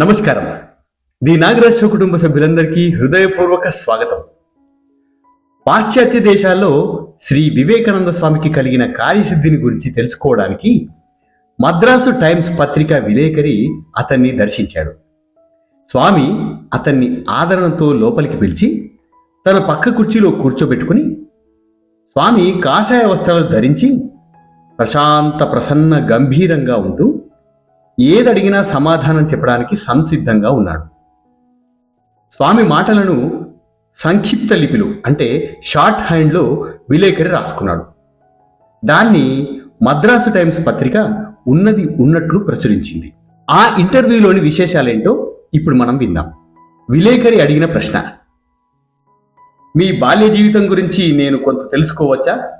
నమస్కారం. ది నాగరాజు కుటుంబ సభ్యులందరికీ హృదయపూర్వక స్వాగతం. పాశ్చాత్య దేశాల్లో శ్రీ వివేకానంద స్వామికి కలిగిన కార్యసిద్ధిని గురించి తెలుసుకోవడానికి మద్రాసు టైమ్స్ పత్రిక విలేకరి అతన్ని దర్శించాడు. స్వామి అతన్ని ఆదరణతో లోపలికి పిలిచి తన పక్క కుర్చీలో కూర్చోబెట్టుకుని స్వామి కాషాయ వస్త్రాలు ధరించి ప్రశాంత ప్రసన్న గంభీరంగా ఉంటూ ఏదడిగినా సమాధానం చెప్పడానికి సంసిద్ధంగా ఉన్నాడు. స్వామి మాటలను సంక్షిప్త లిపిలో అంటే షార్ట్ హ్యాండ్లో విలేకరి రాసుకున్నాడు. దాన్ని మద్రాసు టైమ్స్ పత్రిక ఉన్నది ఉన్నట్లు ప్రచురించింది. ఆ ఇంటర్వ్యూలోని విశేషాలేంటో ఇప్పుడు మనం విందాం. విలేకరి అడిగిన ప్రశ్న. మీ బాల్య జీవితం గురించి నేను కొంత తెలుసుకోవచ్చా?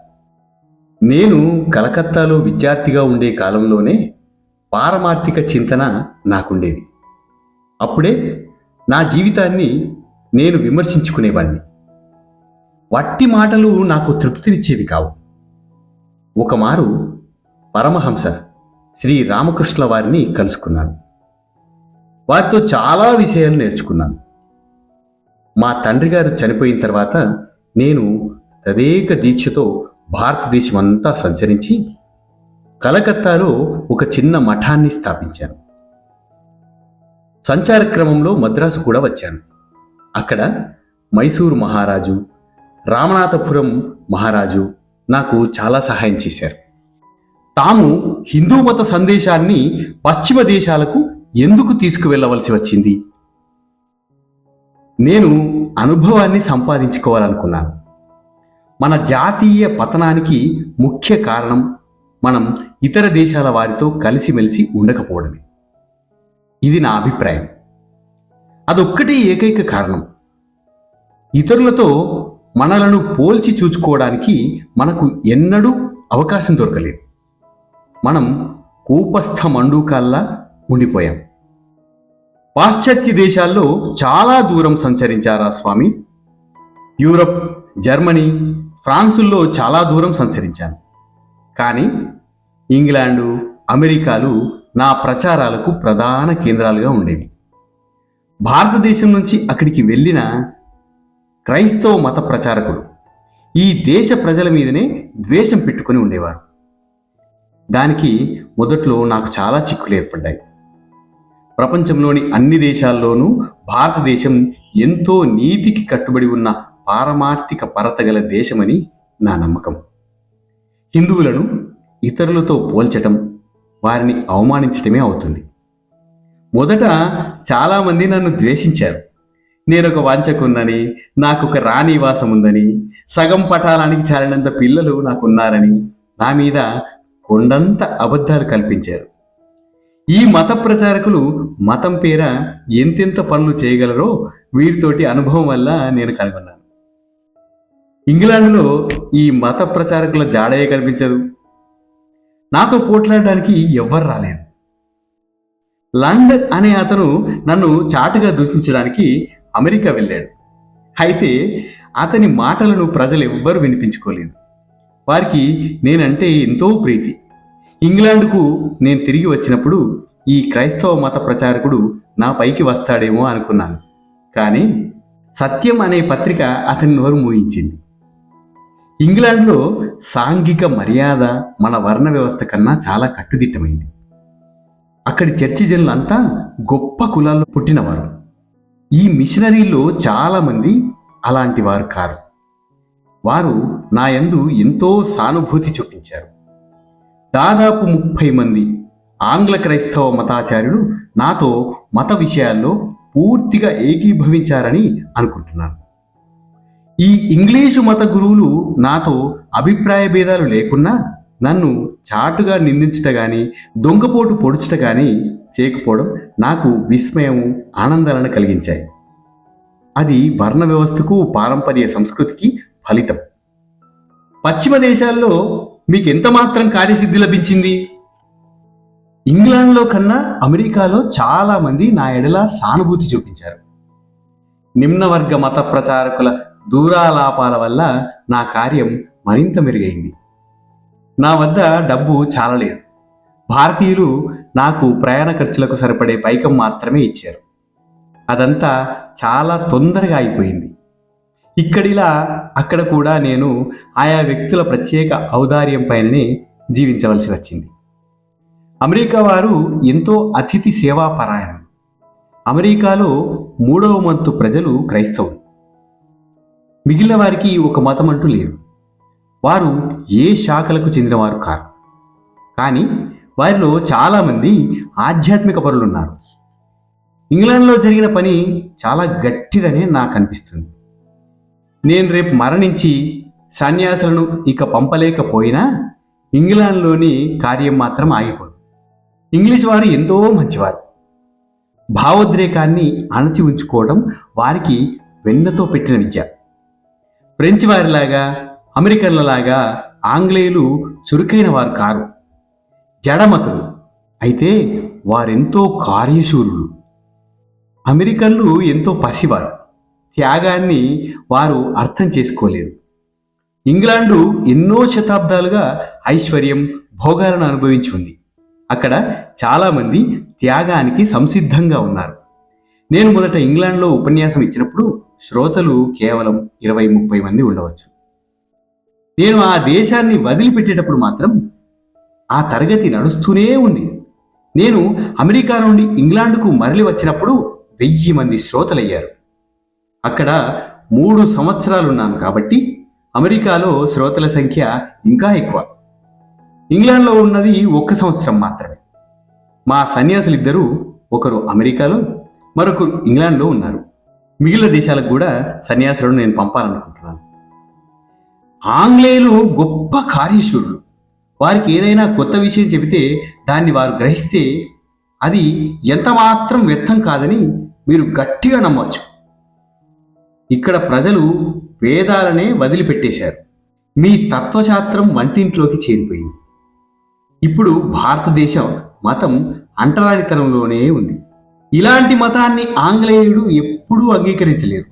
నేను కలకత్తాలో విద్యార్థిగా ఉండే కాలంలోనే పారమార్థిక చింతన నాకుండేది. అప్పుడే నా జీవితాన్ని నేను విమర్శించుకునేవాడిని వట్టి మాటలు నాకు తృప్తినిచ్చేవి కావు. ఒకమారు పరమహంస శ్రీ రామకృష్ణ వారిని కలుసుకున్నాను. వారితో చాలా విషయాలు నేర్చుకున్నాను. మా తండ్రి గారు చనిపోయిన తర్వాత నేను తదేక దీక్షతో భారతదేశం అంతా సంచరించి కలకత్తాలో ఒక చిన్న మఠాన్ని స్థాపించాను సంచార క్రమంలో మద్రాసు కూడా వచ్చాను. అక్కడ మైసూరు మహారాజు రామనాథపురం మహారాజు నాకు చాలా సహాయం చేశారు. తాము హిందూ మత సందేశాన్ని పశ్చిమ దేశాలకు ఎందుకు తీసుకువెళ్ళవలసి వచ్చింది? నేను అనుభవాన్ని సంపాదించుకోవాలనుకున్నాను. మన జాతీయ పతనానికి ముఖ్య కారణం మనం ఇతర దేశాల వారితో కలిసిమెలిసి ఉండకపోవడమే. ఇది నా అభిప్రాయం. అదొక్కటి ఏకైక కారణం. ఇతరులతో మనలను పోల్చి చూచుకోవడానికి మనకు ఎన్నడూ అవకాశం దొరకలేదు. మనం కూపస్థ మండూకాల్లా ఉండిపోయాం. పాశ్చాత్య దేశాల్లో చాలా దూరం సంచరించారా స్వామి? యూరప్ జర్మనీ ఫ్రాన్సుల్లో చాలా దూరం సంచరించాను. కానీ ఇంగ్లాండు అమెరికాలు నా ప్రచారాలకు ప్రధాన కేంద్రాలుగా ఉండేవి. భారతదేశం నుంచి అక్కడికి వెళ్ళిన క్రైస్తవ మత ప్రచారకులు ఈ దేశ ప్రజల మీదనే ద్వేషం పెట్టుకుని ఉండేవారు. దానికి మొదట్లో నాకు చాలా చిక్కులు ఏర్పడ్డాయి. ప్రపంచంలోని అన్ని దేశాల్లోనూ భారతదేశం ఎంతో నీతికి కట్టుబడి ఉన్న పారమార్థిక పరతగల దేశమని నా నమ్మకం. హిందువులను ఇతరులతో పోల్చటం వారిని అవమానించటమే అవుతుంది. మొదట చాలామంది నన్ను ద్వేషించారు. నేనొక వంచకున్నని నాకు ఒక రాణివాసం ఉందని సగం పటాలానికి చాలినంత పిల్లలు నాకున్నారని నా మీద కొండంత అబద్ధాలు కల్పించారు. ఈ మత ప్రచారకులు మతం పేర ఎంతెంత పనులు చేయగలరో వీరితోటి అనుభవం వల్ల నేను కనుగొన్నాను. ఇంగ్లాండ్లో ఈ మత ప్రచారకుల జాడయే కనిపించదు. నాతో పోట్లాడడానికి ఎవ్వరు రాలేదు లండ్ అనే అతను నన్ను చాటుగా దూషించడానికి అమెరికా వెళ్ళాడు. అయితే అతని మాటలను ప్రజలు ఎవ్వరు వినిపించుకోలేదు. వారికి నేనంటే ఎంతో ప్రీతి. ఇంగ్లాండ్కు నేను తిరిగి వచ్చినప్పుడు ఈ క్రైస్తవ మత ప్రచారకుడు నా పైకి వస్తాడేమో అనుకున్నాను. కానీ సత్యం అనే పత్రిక అతని నోరు మూయించింది. ఇంగ్లాండ్లో సాంఘిక మర్యాద మన వర్ణ వ్యవస్థ కన్నా చాలా కట్టుదిట్టమైంది. అక్కడి చర్చి జనులంతా గొప్ప కులాల్లో పుట్టినవారు. ఈ మిషనరీలో చాలామంది అలాంటి వారు కారు. వారు నా యందు ఎంతో సానుభూతి చూపించారు. దాదాపు ముప్పై మంది ఆంగ్ల క్రైస్తవ మతాచార్యులు నాతో మత విషయాల్లో పూర్తిగా ఏకీభవించారని అనుకుంటున్నాను. ఈ ఇంగ్లీషు మత గురువులు నాతో అభిప్రాయ భేదాలు లేకున్నా నన్ను చాటుగా నిందించట కానీ దొంగపోటు పొడుచుట కానీ చేయకపోవడం నాకు విస్మయము ఆనందాలను కలిగించాయి. అది వర్ణ వ్యవస్థకు పారంపర్య సంస్కృతికి ఫలితం. పశ్చిమ దేశాల్లో మీకు ఎంత మాత్రం కార్యసిద్ధి లభించింది? ఇంగ్లాండ్లో కన్నా అమెరికాలో చాలా మంది నా ఎడల సానుభూతి చూపించారు. నిమ్నవర్గ మత ప్రచారకుల దూరాలాపాల వల్ల నా కార్యం మరింత మెరుగైంది. నా వద్ద డబ్బు చాలలేదు. భారతీయులు నాకు ప్రయాణ ఖర్చులకు సరిపడే పైకం మాత్రమే ఇచ్చారు. అదంతా చాలా తొందరగా అయిపోయింది. ఇక్కడిలా అక్కడ కూడా నేను ఆయా వ్యక్తుల ప్రత్యేక ఔదార్యం పైననే జీవించవలసి వచ్చింది. అమెరికా వారు ఎంతో అతిథి సేవాపరాయణం అమెరికాలో మూడవ వంతు ప్రజలు క్రైస్తవులు. మిగిలిన వారికి ఒక మతం అంటూ లేరు వారు ఏ శాఖలకు చెందినవారు కారు. కానీ వారిలో చాలామంది ఆధ్యాత్మిక పరులున్నారు. ఇంగ్లాండ్లో జరిగిన పని చాలా గట్టిదనే నాకు అనిపిస్తుంది. నేను రేపు మరణించి సన్యాసులను ఇక పంపలేకపోయినా ఇంగ్లాండ్లోని కార్యం మాత్రం ఆగిపోదు. ఇంగ్లీష్ వారు ఎంతో మంచివారు. భావోద్రేకాన్ని అణచి ఉంచుకోవడం వారికి వెన్నతో పెట్టిన విద్య. ఫ్రెంచ్ వారిలాగా అమెరికన్లలాగా ఆంగ్లేయులు చురుకైన వారు కారు. జడమతులు. అయితే వారెంతో కార్యశూరులు. అమెరికన్లు ఎంతో పసివారు. త్యాగాన్ని వారు అర్థం చేసుకోలేరు. ఇంగ్లాండు ఎన్నో శతాబ్దాలుగా ఐశ్వర్యం భోగాలను అనుభవించి ఉంది. అక్కడ చాలామంది త్యాగానికి సంసిద్ధంగా ఉన్నారు. నేను మొదట ఇంగ్లాండ్లో ఉపన్యాసం ఇచ్చినప్పుడు శ్రోతలు కేవలం ఇరవై ముప్పై మంది ఉండవచ్చు. నేను ఆ దేశాన్ని వదిలిపెట్టేటప్పుడు మాత్రం ఆ తరగతి నడుస్తూనే ఉంది. నేను అమెరికా నుండి ఇంగ్లాండ్కు మరలి వచ్చినప్పుడు వెయ్యి మంది శ్రోతలయ్యారు. అక్కడ మూడు సంవత్సరాలున్నాను కాబట్టి అమెరికాలో శ్రోతల సంఖ్య ఇంకా ఎక్కువ. ఇంగ్లాండ్లో ఉన్నది ఒక్క సంవత్సరం మాత్రమే. మా సన్యాసులిద్దరూ ఒకరు అమెరికాలో మరొకరు ఇంగ్లాండ్లో ఉన్నారు. మిగిలిన దేశాలకు కూడా సన్యాసులను నేను పంపాలనుకుంటున్నాను. ఆంగ్లేయులు గొప్ప కార్యశూరులు వారికి ఏదైనా కొత్త విషయం చెబితే దాన్ని వారు గ్రహిస్తే అది ఎంతమాత్రం వ్యర్థం కాదని మీరు గట్టిగా నమ్మవచ్చు ఇక్కడ ప్రజలు వేదాలనే వదిలిపెట్టేశారు. మీ తత్వశాస్త్రం వంటింట్లోకి చేరిపోయింది. ఇప్పుడు భారతదేశం మతం అంటరానితనంలోనే ఉంది. ఇలాంటి మతాన్ని ఆంగ్లేయుడు ఎప్పుడూ అంగీకరించలేరు.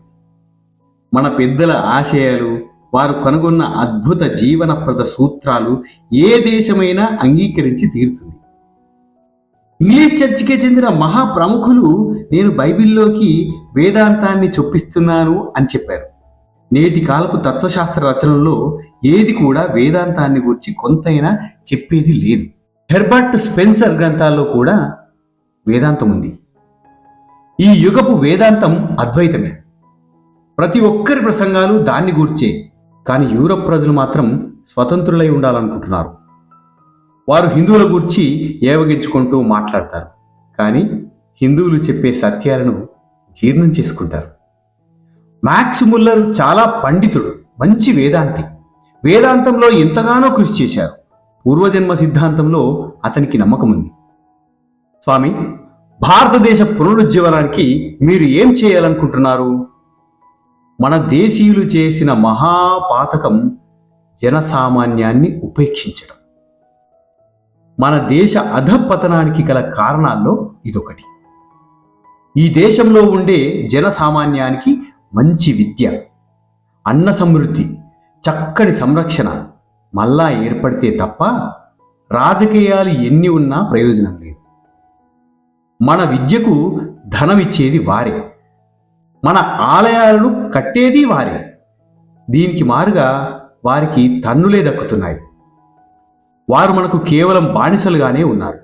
మన పెద్దల ఆశయాలు వారు కనుగొన్న అద్భుత జీవనప్రద సూత్రాలు ఏ దేశమైనా అంగీకరించి తీరుతుంది. ఇంగ్లీష్ చర్చికి చెందిన మహా ప్రముఖులు నేను బైబిల్లోకి వేదాంతాన్ని చొప్పిస్తున్నాను అని చెప్పారు. నేటి కాలపు తత్వశాస్త్ర రచనల్లో ఏది కూడా వేదాంతాన్ని గురించి కొంతైనా చెప్పేది లేదు. హెర్బర్ట్ స్పెన్సర్ గ్రంథాల్లో కూడా వేదాంతం ఉంది ఈ యుగపు వేదాంతం అద్వైతమే. ప్రతి ఒక్కరి ప్రసంగాలు దాన్ని గూర్చే కానీ యూరప్ ప్రజలు మాత్రం స్వతంత్రులై ఉండాలనుకుంటున్నారు. వారు హిందువుల గురించి ఏవగించుకుంటూ మాట్లాడతారు కానీ హిందువులు చెప్పే సత్యాలను జీర్ణం చేసుకుంటారు. మ్యాక్స్ ముల్లర్ చాలా పండితుడు మంచి వేదాంతి. వేదాంతంలో ఎంతగానో కృషి చేశారు. పూర్వజన్మ సిద్ధాంతంలో అతనికి నమ్మకం ఉంది స్వామి భారతదేశ పునరుజ్జీవనానికి మీరు ఏం చేయాలనుకుంటున్నారు? మన దేశీయులు చేసిన మహాపాతకం జనసామాన్యాన్ని ఉపేక్షించడం. మన దేశ అధపతనానికి గల కారణాల్లో ఇదొకటి. ఈ దేశంలో ఉండే జనసామాన్యానికి మంచి విద్య అన్న సమృద్ధి చక్కని సంరక్షణ మళ్ళా ఏర్పడితే తప్ప రాజకీయాలు ఎన్ని ఉన్నా ప్రయోజనం లేదు. మన విద్యకు ధనమిచ్చేది వారే. మన ఆలయాలను కట్టేది వారే. దీనికి మారుగా వారికి తన్నులే దక్కుతున్నాయి. వారు మనకు కేవలం బానిసలుగానే ఉన్నారు.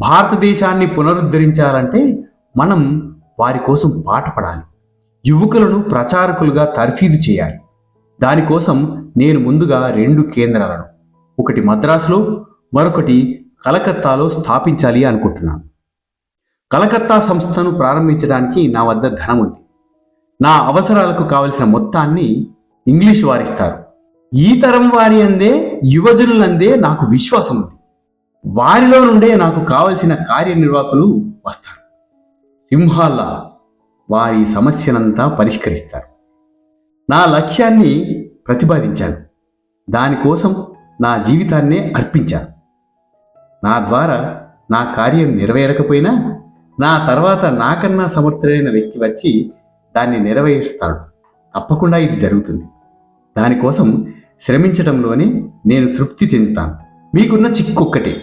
భారతదేశాన్ని పునరుద్ధరించాలంటే మనం వారి కోసం పాటపడాలి యువకులను ప్రచారకులుగా తర్ఫీదు చేయాలి. దానికోసం నేను ముందుగా రెండు కేంద్రాలను ఒకటి మద్రాసులో మరొకటి కలకత్తాలో స్థాపించాలి అనుకుంటున్నాను. కలకత్తా సంస్థను ప్రారంభించడానికి నా వద్ద ధనం ఉంది నా అవసరాలకు కావలసిన మొత్తాన్ని ఇంగ్లీష్ వారిస్తారు. ఈ తరం వారి అందే యువజనులందే నాకు విశ్వాసం ఉంది వారిలో నుండే నాకు కావలసిన కార్యనిర్వాహకులు వస్తారు. సింహాల్లా వారి సమస్యనంతా పరిష్కరిస్తారు. నా లక్ష్యాన్ని ప్రతిపాదించాను. దానికోసం నా జీవితాన్నే అర్పించాను. నా ద్వారా నా కార్యం నెరవేరకపోయినా నా తర్వాత నాకన్నా సమర్థుడైన వ్యక్తి వచ్చి దాన్ని నిర్వహిస్తాడు తప్పకుండా ఇది జరుగుతుంది. దానికోసం శ్రమించడంలోనే నేను తృప్తి చెందుతాను. మీకున్న చిక్కొక్కటే.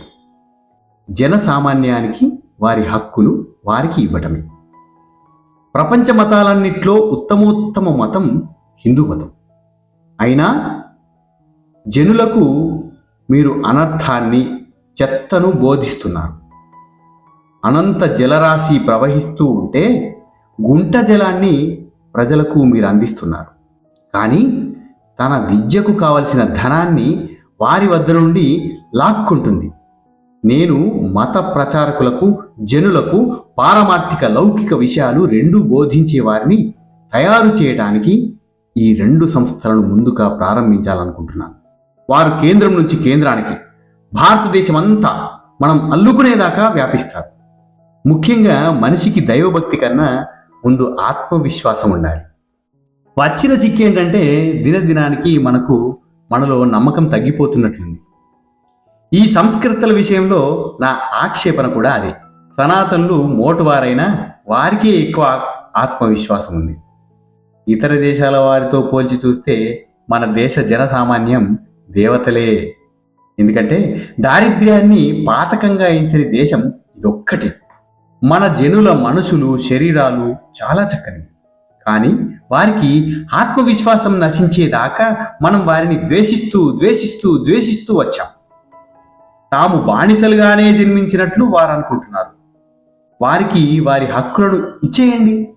జనసామాన్యానికి వారి హక్కులు వారికి ఇవ్వటమే. ప్రపంచ మతాలన్నిట్లో ఉత్తమోత్తమ మతం హిందూ మతం. అయినా జనులకు మీరు అనర్థాన్ని చెత్తను బోధిస్తున్నారు. అనంత జలరాశి ప్రవహిస్తూ ఉంటే గుంట జలాన్ని ప్రజలకు మీరు అందిస్తున్నారు. కానీ తన విద్యకు కావలసిన ధనాన్ని వారి వద్ద నుండి లాక్కుంటుంది. నేను మత ప్రచారకులకు జనులకు పారమార్థిక లౌకిక విషయాలు రెండు బోధించే వారిని తయారు చేయడానికి ఈ రెండు సంస్థలను ముందుగా ప్రారంభించాలనుకుంటున్నాను. వారు కేంద్రం నుంచి కేంద్రానికి భారతదేశం అంతా మనం అల్లుకునేదాకా వ్యాపిస్తారు. ముఖ్యంగా మనిషికి దైవభక్తి కన్నా ముందు ఆత్మవిశ్వాసం ఉండాలి. వచ్చిన చిక్కు ఏంటంటే దినదినానికి మనకు మనలో నమ్మకం తగ్గిపోతున్నట్లుంది. ఈ సంస్కృతుల విషయంలో నా ఆక్షేపణ కూడా అదే. సనాతనులు మోటువారైనా వారికే ఎక్కువ ఆత్మవిశ్వాసం ఉంది. ఇతర దేశాల వారితో పోల్చి చూస్తే మన దేశ జనసామాన్యం దేవతలే. ఎందుకంటే దారిద్ర్యాన్ని పాతకంగా ఎంచని దేశం ఇదొక్కటే. మన జనుల మనసులు శరీరాలు చాలా చక్కనివి. కానీ వారికి ఆత్మవిశ్వాసం నశించేదాకా మనం వారిని ద్వేషిస్తూ ద్వేషిస్తూ ద్వేషిస్తూ వచ్చాం. తాము బానిసలుగానే జన్మించినట్లు వారు అనుకుంటున్నారు వారికి వారి హక్కులను ఇచ్చేయండి.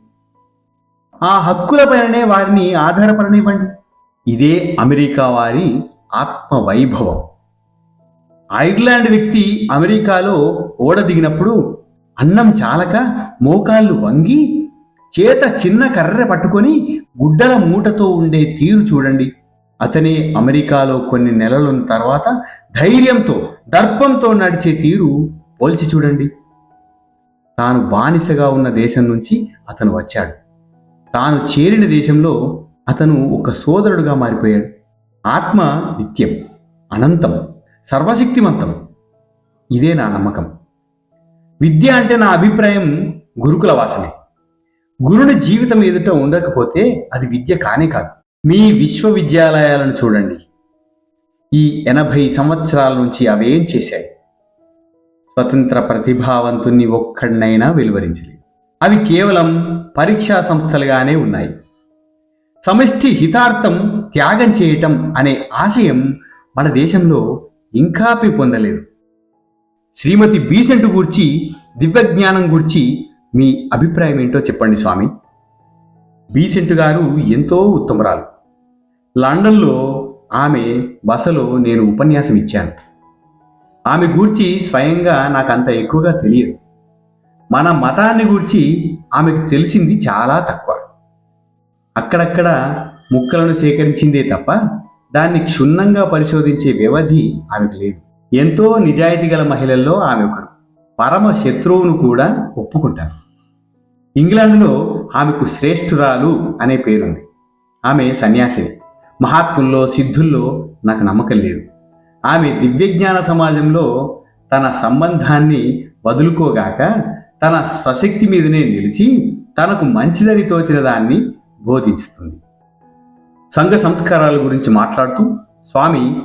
ఆ హక్కులపైననే వారిని ఆధారపడనివ్వండి. ఇదే అమెరికా వారి ఆత్మవైభవం. ఐర్లాండ్ వ్యక్తి అమెరికాలో ఓడ దిగినప్పుడు అన్నం చాలక మోకాళ్ళు వంగి చేత చిన్న కర్ర పట్టుకొని గుడ్డల మూటతో ఉండే తీరు చూడండి. అతనే అమెరికాలో కొన్ని నెలల తర్వాత ధైర్యంతో దర్పంతో నడిచే తీరు పోల్చి చూడండి. తాను బానిసగా ఉన్న దేశం నుంచి అతను వచ్చాడు. తాను చేరిన దేశంలో అతను ఒక సోదరుడుగా మారిపోయాడు. ఆత్మ నిత్యం అనంతం సర్వశక్తిమంతం. ఇదే నా నమ్మకం. విద్య అంటే నా అభిప్రాయం గురుకుల వాసనే. గురుని జీవితం ఎదుట ఉండకపోతే అది విద్య కానే కాదు. మీ విశ్వవిద్యాలయాలను చూడండి. ఈ ఎనభై సంవత్సరాల నుంచి అవేం చేశాయి? స్వతంత్ర ప్రతిభావంతుని ఒక్కడినైనా వెలువరించలేదు. అవి కేవలం పరీక్షా సంస్థలుగానే ఉన్నాయి. సమష్టి హితార్థం త్యాగం చేయటం అనే ఆశయం మన దేశంలో ఇంకా పొందలేదు శ్రీమతి బీసెంట్ గూర్చి దివ్యజ్ఞానం గూర్చి మీ అభిప్రాయం ఏంటో చెప్పండి స్వామి. బీసెంట్ గారు ఎంతో ఉత్తమరాలు. లండన్లో ఆమె బసలో నేను ఉపన్యాసం ఇచ్చాను. ఆమె గూర్చి స్వయంగా నాకు అంత ఎక్కువగా తెలియదు. మన మతాన్ని గూర్చి ఆమెకు తెలిసింది చాలా తక్కువ. అక్కడక్కడ ముక్కలను సేకరించిందే తప్ప దాన్ని క్షుణ్ణంగా పరిశోధించే వ్యవధి ఆమెకు లేదు. ఎంతో నిజాయితీ గల మహిళల్లో ఆమె ఒకరు పరమ శత్రువును కూడా ఒప్పుకుంటారు. ఇంగ్లాండ్లో ఆమెకు శ్రేష్ఠురాలు అనే పేరుంది. ఆమె సన్యాసిని. మహాత్ముల్లో సిద్ధుల్లో నాకు నమ్మకం లేదు. ఆమె దివ్యజ్ఞాన సమాజంలో తన సంబంధాన్ని వదులుకోగాక తన స్వశక్తి మీదనే నిలిచి తనకు మంచిదని తోచిన దాన్ని బోధించుతుంది. సంఘ సంస్కారాల గురించి మాట్లాడుతూ స్వామి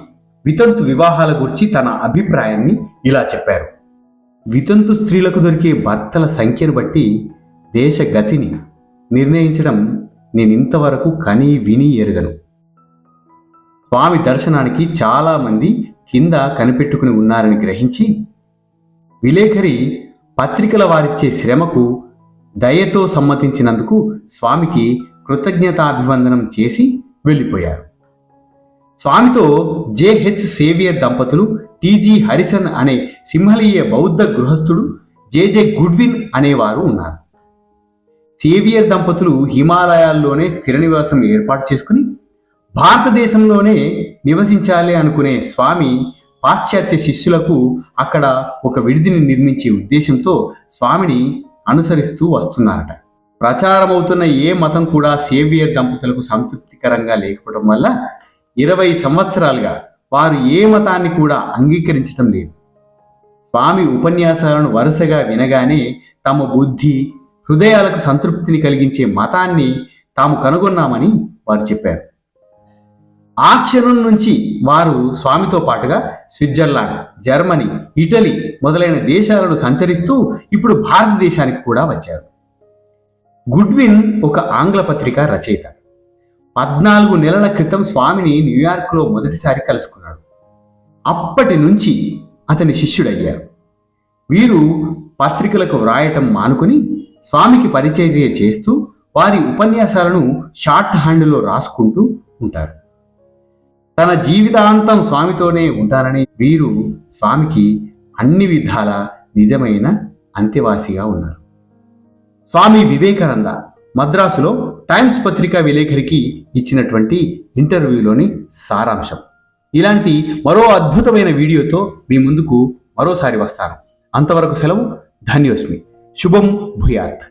వితంతు వివాహాల గురించి తన అభిప్రాయాన్ని ఇలా చెప్పారు. వితంతు స్త్రీలకు దొరికే భర్తల సంఖ్యను బట్టి దేశ గతిని నిర్ణయించడం నేను ఇంతవరకు కని విని ఎరగను. స్వామి దర్శనానికి చాలామంది కింద కనిపెట్టుకుని ఉన్నారని గ్రహించి విలేఖరి పత్రికల వారిచ్చే శ్రమకు దయతో సమ్మతించినందుకు స్వామికి కృతజ్ఞతాభివందనం చేసి వెళ్ళిపోయారు. స్వామితో జేహెచ్ సేవియర్ దంపతులు టీజీ హరిసన్ అనే సింహలీయ బౌద్ధ గృహస్థుడు జేజే గుడ్విన్ అనేవారు ఉన్నారు. సేవియర్ దంపతులు హిమాలయాల్లోనే స్థిర నివాసం ఏర్పాటు చేసుకుని భారతదేశంలోనే నివసించాలి అనుకునే స్వామి పాశ్చాత్య శిష్యులకు అక్కడ ఒక విడిదిని నిర్మించే ఉద్దేశంతో స్వామిని అనుసరిస్తూ వస్తున్నారట. ప్రచారమవుతున్న ఏ మతం కూడా సేవియర్ దంపతులకు సంతృప్తికరంగా లేకపోవడం వల్ల ఇరవై సంవత్సరాలుగా వారు ఏ మతాన్ని కూడా అంగీకరించడం లేదు. స్వామి ఉపన్యాసాలను వరుసగా వినగానే తమ బుద్ధి హృదయాలకు సంతృప్తిని కలిగించే మతాన్ని తాము కనుగొన్నామని వారు చెప్పారు. ఆ క్షణం నుంచి వారు స్వామితో పాటుగా స్విట్జర్లాండ్ జర్మనీ ఇటలీ మొదలైన దేశాలను సంచరిస్తూ ఇప్పుడు భారతదేశానికి కూడా వచ్చారు. గుడ్విన్ ఒక ఆంగ్ల పత్రిక రచయిత. పద్నాలుగు నెలల క్రితం స్వామిని న్యూయార్క్లో మొదటిసారి కలుసుకున్నాడు. అప్పటి నుంచి అతని శిష్యుడయ్యారు. వీరు పత్రికలకు వ్రాయటం మానుకుని స్వామికి పరిచర్య చేస్తూ వారి ఉపన్యాసాలను షార్ట్ హ్యాండ్లో రాసుకుంటూ ఉంటారు. తన జీవితాంతం స్వామితోనే ఉంటారని వీరు స్వామికి అన్ని విధాల నిజమైన అంత్యవాసిగా ఉన్నారు. స్వామి వివేకానంద మద్రాసులో టైమ్స్ పత్రికా విలేకరికి ఇచ్చినటువంటి ఇంటర్వ్యూలోని సారాంశం. ఇలాంటి మరో అద్భుతమైన వీడియోతో మీ ముందుకు మరోసారి వస్తాను. అంతవరకు సెలవు ధన్యోస్మి. శుభం భూయాత్.